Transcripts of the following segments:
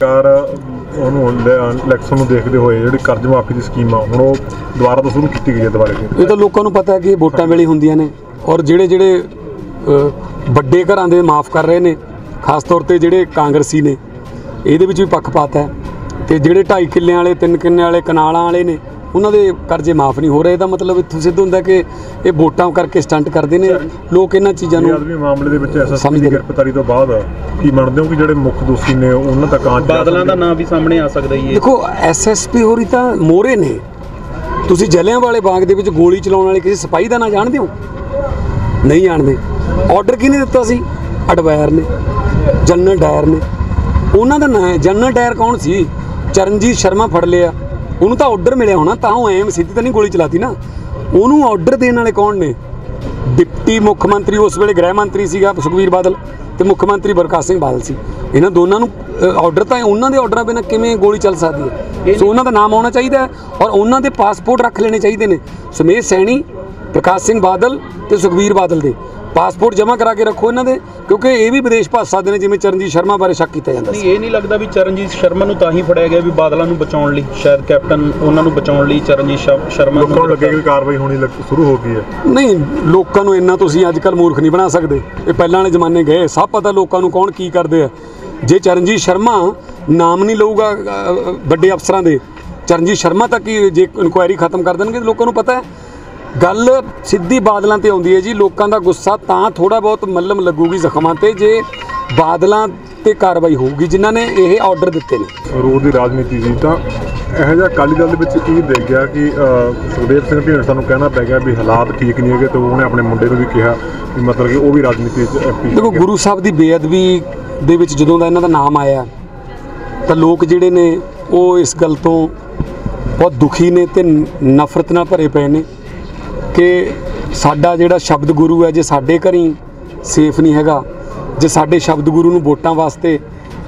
ਸਰਕਾਰ ਉਹਨੂੰ ਇਲੈਕਸ਼ਨ ਨੂੰ ਦੇਖਦੇ ਹੋਏ ਜਿਹੜੀ ਕਰਜ਼ ਮਾਫੀ ਦੀ ਸਕੀਮ ਆ, ਹੁਣ ਉਹ ਦੁਬਾਰਾ ਤੋਂ ਸ਼ੁਰੂ ਕੀਤੀ ਗਈ ਹੈ ਦੁਬਾਰਾ। ਇਹ ਤਾਂ ਲੋਕਾਂ ਨੂੰ ਪਤਾ ਹੈ ਕਿ ਵੋਟਾਂ ਵੇਲੇ ਹੁੰਦੀਆਂ ਨੇ ਔਰ ਜਿਹੜੇ ਜਿਹੜੇ ਵੱਡੇ ਘਰਾਂ ਦੇ ਮਾਫ ਕਰ ਰਹੇ ਨੇ, ਖਾਸ ਤੌਰ ਤੇ ਜਿਹੜੇ ਕਾਂਗਰਸੀ ਨੇ, ਇਹਦੇ ਵਿੱਚ ਵੀ ਪੱਖਪਾਤ ਹੈ। ਤੇ ਜਿਹੜੇ 2.5 ਕਿੱਲਿਆਂ ਵਾਲੇ 3 ਕਿੱਲਿਆਂ ਵਾਲੇ, ਕਨਾਲਾਂ ਵਾਲੇ ਨੇ ਉਹਨਾਂ ਦੇ ਕਰਜ਼ੇ ਮਾਫ ਨਹੀਂ ਹੋ ਰਹੇ। ਇਹਦਾ ਮਤਲਬ ਇੱਥੋਂ ਸਿੱਧ ਹੁੰਦਾ ਕਿ ਇਹ ਵੋਟਾਂ ਕਰਕੇ ਸਟੰਟ ਕਰਦੇ ਨੇ। ਲੋਕ ਇਹਨਾਂ ਚੀਜ਼ਾਂ ਨੂੰ ਆਦਮੀ ਮਾਮਲੇ ਦੇ ਵਿੱਚ ਐਸਐਸਪੀ ਦੀ। ਗ੍ਰਿਫਤਾਰੀ ਤੋਂ ਬਾਅਦ ਕੀ ਮੰਨਦੇ ਹੋ ਕਿ ਜਿਹੜੇ ਮੁੱਖ ਦੋਸ਼ੀ ਨੇ ਉਹਨਾਂ ਤੱਕ ਆਂਚ ਬਾਦਲਾਂ ਦਾ ਸਕਦੀ ਹੈ? ਨਾਂ ਵੀ ਸਾਹਮਣੇ ਆ ਸਕਦਾ ਹੀ ਹੈ। ਦੇਖੋ ਐਸਐਸਪੀ ਹੋਰੀ ਤਾਂ ਮੋਰੇ ਨੇ। ਤੁਸੀਂ ਜਲਿਆਂ ਵਾਲੇ ਬਾਗ ਦੇ ਵਿੱਚ ਗੋਲੀ ਚਲਾਉਣ ਵਾਲੇ ਕਿਸੇ ਸਿਪਾਹੀ ਦਾ ਨਾਂ ਜਾਣਦੇ ਹੋ? ਨਹੀਂ ਜਾਣਦੇ। ਆਰਡਰ ਕਿਹਨੇ ਦਿੱਤਾ ਸੀ? ਅਡਵਾਇਰ ਨੇ ਜਨਰਲ ਡਾਇਰ ਨੇ। ਉਹਨਾਂ ਦਾ ਨਾਂ ਹੈ ਜਨਰਲ ਡਾਇਰ ਕੌਣ ਸੀ? ਚਰਨਜੀਤ ਸ਼ਰਮਾ ਫੜ ਲਿਆ। ਉਹਨੂੰ ਤਾਂ ਆਰਡਰ ਮਿਲਿਆ ਹੋਣਾ ਤਾਂ ਉਹ ਐਮ ਸਿੱਧੀ ਤਾਂ ਨਹੀਂ ਗੋਲੀ ਚਲਾਤੀ ਨਾ। ਉਹਨੂੰ ਆਰਡਰ ਦੇਣ ਵਾਲੇ ਕੌਣ ਨੇ? ਡਿਪਟੀ ਮੁੱਖ ਮੰਤਰੀ ਉਸ ਵੇਲੇ ਗ੍ਰਹਿ ਮੰਤਰੀ ਸੀਗਾ ਸੁਖਵੀਰ ਬਾਦਲ ਤੇ ਮੁੱਖ ਮੰਤਰੀ ਪ੍ਰਕਾਸ਼ ਸਿੰਘ ਬਾਦਲ ਸੀ। ਇਹਨਾਂ ਦੋਨਾਂ ਨੂੰ ਆਰਡਰ ਤਾਂ ਉਹਨਾਂ ਦੇ ਆਰਡਰਾਂ ਬਿਨਾਂ ਕਿਵੇਂ ਗੋਲੀ ਚੱਲ ਸਕਦੀ ਹੈ? ਸੋ ਉਹਨਾਂ ਦਾ ਨਾਮ ਆਉਣਾ ਚਾਹੀਦਾ ਹੈ ਔਰ ਉਹਨਾਂ ਦੇ ਪਾਸਪੋਰਟ ਰੱਖ ਲੈਣੇ ਚਾਹੀਦੇ ਨੇ। ਸਮੇਤ ਸੈਣੀ ਪ੍ਰਕਾਸ਼ ਸਿੰਘ ਬਾਦਲ ਤੇ ਸੁਖਵੀਰ ਬਾਦਲ ਦੇ। ਪਾਸਪੋਰਟ ਜਮ੍ਹਾਂ ਕਰਾ ਕੇ ਰੱਖੋ ਇਹਨਾਂ ਦੇ ਕਿਉਂਕਿ ਇਹ ਵੀ ਵਿਦੇਸ਼ ਭੱਜ ਸਕਦੇ ਨੇ ਜਿਵੇਂ ਚਰਨਜੀਤ ਸ਼ਰਮਾ ਬਾਰੇ ਸ਼ੱਕ ਕੀਤਾ ਜਾਂਦਾ ਨਹੀਂ ਸੀ। ਇਹ ਨਹੀਂ ਲੱਗਦਾ ਵੀ ਚਰਨਜੀਤ ਸ਼ਰਮਾ ਨੂੰ ਤਾਂ ਹੀ ਫੜਿਆ ਗਿਆ ਵੀ ਬਾਦਲਾਂ ਨੂੰ ਬਚਾਉਣ ਲਈ ਸ਼ਾਇਦ ਕੈਪਟਨ ਉਹਨਾਂ ਨੂੰ ਬਚਾਉਣ ਲਈ ਚਰਨਜੀਤ ਸ਼ਰ- ਸ਼ਰਮਾ ਲੋਕਾਂ ਨੂੰ ਲੱਗੇ ਕਿ ਕਾਰਵਾਈ ਹੋਣੀ ਲੱਗ- ਸ਼ੁਰੂ ਹੋ ਗਈ ਹੈ। ਨਹੀਂ ਲੋਕਾਂ ਨੂੰ ਇੰਨਾ ਤੁਸੀਂ ਅੱਜ ਕੱਲ ਮੂਰਖ ਨਹੀਂ ਬਣਾ ਸਕਦੇ। ਇਹ ਪਹਿਲਾਂ ਵਾਲੇ ਜ਼ਮਾਨੇ ਗਏ ਸਭ ਪਤਾ ਲੋਕਾਂ ਨੂੰ ਕੌਣ ਕੀ ਕਰਦੇ ਆ। ਜੇ ਚਰਨਜੀਤ ਸ਼ਰਮਾ ਨਾਮ ਨਹੀਂ ਲਊਗਾ ਵੱਡੇ ਅਫਸਰਾਂ ਦੇ ਚਰਨਜੀਤ ਸ਼ਰਮਾ ਤੱਕ ਹੀ ਜੇ ਇਨਕੁਆਇਰੀ ਖਤਮ ਕਰ ਦੇਣਗੇ ਤਾਂ ਲੋਕਾਂ ਨੂੰ ਪਤਾ ਹੈ। ਗੱਲ ਸਿੱਧੀ ਬਾਦਲਾਂ ਤੇ ਆਉਂਦੀ ਹੈ ਜੀ ਲੋਕਾਂ ਦਾ ਗੁੱਸਾ ਤਾਂ ਥੋੜਾ ਬਹੁਤ ਮੱਲਮ ਲੱਗੂਗੀ ਜ਼ਖਮਾਂ ਤੇ ਜੇ ਬਾਦਲਾਂ ਤੇ ਕਾਰਵਾਈ ਹੋਊਗੀ ਜਿਨ੍ਹਾਂ ਨੇ ਇਹ ਆਰਡਰ ਦਿੱਤੇ ਨੇ। ਰੋਡ ਦੀ ਰਾਜਨੀਤੀ ਸੀ ਤਾਂ ਇਹੋ ਜਿਹਾ ਅਕਾਲੀ ਦਲ ਦੇ ਵਿੱਚ ਕੀ ਦੇਖ ਗਿਆ ਕਿ ਸੁਖਦੇਵ ਸਿੰਘ ਢੀਂਡਸਾ ਨੂੰ ਕਹਿਣਾ ਪੈ ਗਿਆ ਵੀ ਹਾਲਾਤ ਠੀਕ ਨਹੀਂ ਹੈਗੇ ਤੇ ਉਹਨੇ ਆਪਣੇ ਮੁੰਡੇ ਨੂੰ ਵੀ ਕਿਹਾ ਵੀ ਮਤਲਬ ਕਿ ਉਹ ਵੀ ਰਾਜਨੀਤੀ ਵਿੱਚ ਐਮਪੀ ਦੇਖੋ ਗੁਰੂ ਸਾਹਿਬ ਦੀ ਬੇਅਦਬੀ ਦੇ ਵਿੱਚ ਜਦੋਂ ਦਾ ਇਹਨਾਂ ਦਾ ਨਾਮ ਆਇਆ ਤਾਂ ਲੋਕ ਜਿਹੜੇ ਨੇ ਉਹ ਇਸ ਗੱਲ ਤੋਂ ਬਹੁਤ ਦੁਖੀ ਨੇ ਤੇ ਨਫ਼ਰਤ ਨਾਲ ਭਰੇ ਪਏ ਨੇ। ਕਿ ਸਾਡਾ ਜਿਹੜਾ ਸ਼ਬਦ ਗੁਰੂ ਹੈ, ਜੇ ਸਾਡੇ ਘਰੀ ਸੇਫ ਨਹੀਂ ਹੈਗਾ, ਜੇ ਸਾਡੇ ਸ਼ਬਦ ਗੁਰੂ ਨੂੰ ਵੋਟਾਂ ਵਾਸਤੇ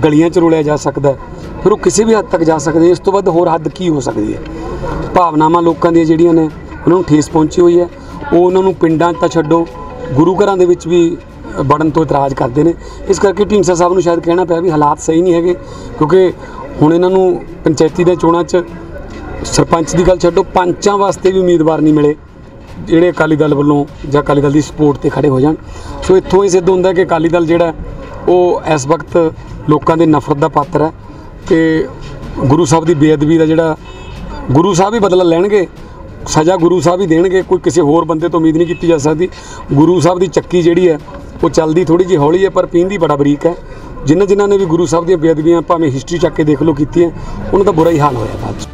ਗਲੀਆਂ 'ਚ ਰੋਲਿਆ ਜਾ ਸਕਦਾ ਫਿਰ ਉਹ ਕਿਸੇ ਵੀ ਹੱਦ ਤੱਕ ਜਾ ਸਕਦੇ ਇਸ ਤੋਂ ਵੱਧ ਹੋਰ ਹੱਦ ਕੀ ਹੋ ਸਕਦੀ ਹੈ? ਭਾਵਨਾਵਾਂ ਲੋਕਾਂ ਦੀਆਂ ਜਿਹੜੀਆਂ ਨੇ, ਉਹਨਾਂ ਨੂੰ ਠੇਸ ਪਹੁੰਚੀ ਹੋਈ ਹੈ। ਉਹ ਉਹਨਾਂ ਨੂੰ ਪਿੰਡਾਂ 'ਚ ਤਾਂ ਛੱਡੋ, ਗੁਰੂ ਘਰਾਂ ਦੇ ਵਿੱਚ ਵੀ ਵੜਨ ਤੋਂ ਇਤਰਾਜ਼ ਕਰਦੇ ਨੇ। ਇਸ ਕਰਕੇ ਢੀਂਡਸਾ ਸਾਹਿਬ ਨੂੰ ਸ਼ਾਇਦ ਕਹਿਣਾ ਪਿਆ ਵੀ ਹਾਲਾਤ ਸਹੀ ਨਹੀਂ ਹੈਗੇ, ਕਿਉਂਕਿ ਹੁਣ ਇਹਨਾਂ ਨੂੰ ਪੰਚਾਇਤੀ ਦੇ ਚੋਣਾਂ 'ਚ ਸਰਪੰਚ ਦੀ ਗੱਲ ਛੱਡੋ, ਪੰਚਾਂ ਵਾਸਤੇ ਵੀ ਉਮੀਦਵਾਰ ਨਹੀਂ ਮਿਲੇ। ਜਿਹੜੇ ਅਕਾਲੀ ਦਲ ਵੱਲੋਂ ਜਾਂ ਅਕਾਲੀ ਦਲ ਦੀ ਸਪੋਰਟ ਤੇ ਖੜੇ ਹੋ ਜਾਣ। ਸੋ ਇੱਥੋਂ ਇਹ ਸਿੱਧ ਹੁੰਦਾ ਕਿ ਅਕਾਲੀ ਦਲ ਜਿਹੜਾ, ਉਹ ਇਸ ਵਕਤ ਲੋਕਾਂ ਦੇ ਨਫ਼ਰਤ ਦਾ ਪਾਤਰ ਹੈ ਤੇ ਗੁਰੂ ਸਾਹਿਬ ਦੀ ਬੇਅਦਬੀ ਦਾ ਜਿਹੜਾ ਗੁਰੂ ਸਾਹਿਬ ਹੀ ਬਦਲਾ ਲੈਣਗੇ, ਸਜ਼ਾ ਗੁਰੂ ਸਾਹਿਬ ਹੀ ਦੇਣਗੇ, ਕੋਈ ਕਿਸੇ ਹੋਰ ਬੰਦੇ ਤੋਂ ਉਮੀਦ ਨਹੀਂ ਕੀਤੀ ਜਾ ਸਕਦੀ। ਗੁਰੂ ਸਾਹਿਬ ਦੀ ਚੱਕੀ ਜਿਹੜੀ ਹੈ, ਉਹ ਚੱਲਦੀ ਥੋੜੀ ਜਿਹੀ ਹੌਲੀ ਹੈ, ਪਰ ਪੀਂਦੀ ਬੜਾ ਬਰੀਕ ਹੈ। ਜਿਨ੍ਹਾਂ ਜਿਨ੍ਹਾਂ ਨੇ ਵੀ ਗੁਰੂ ਸਾਹਿਬ ਦੀਆਂ ਬੇਅਦਬੀਆਂ ਭਾਵੇਂ ਹਿਸਟਰੀ ਚੱਕ ਕੇ ਦੇਖ ਲਓ ਕੀਤੀਆਂ, ਉਹਨਾਂ ਦਾ ਬੁਰਾ ਹੀ ਹਾਲ ਹੋਇਆ ਬਾਅਦ 'ਚ।